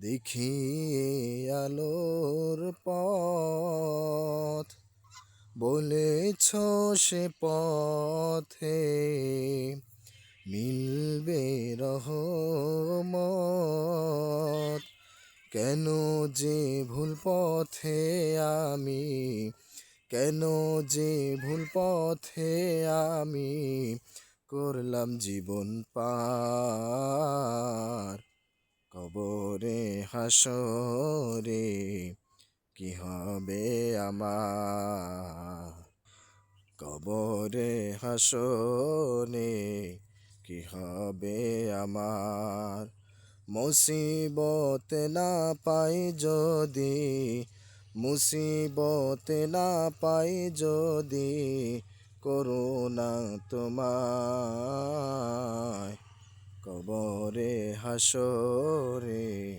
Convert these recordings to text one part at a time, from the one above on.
দেখিয়ে আলোর পথ বলেছ সে পথে মিলবে রহমত। কেন যে ভুল পথে আমি, কেন যে ভুল পথে আমি করলাম জীবন কবরে হাসরে, কি হবে আমার? কবরে হাসনে, কি হবে আমার? মুসিবত না পাই যদি, মুসিবত না পাই যদি করুণা তোমায়। কবরে হাসরে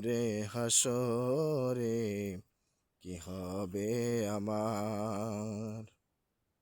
কবরে হাসরে কি হবে আমার?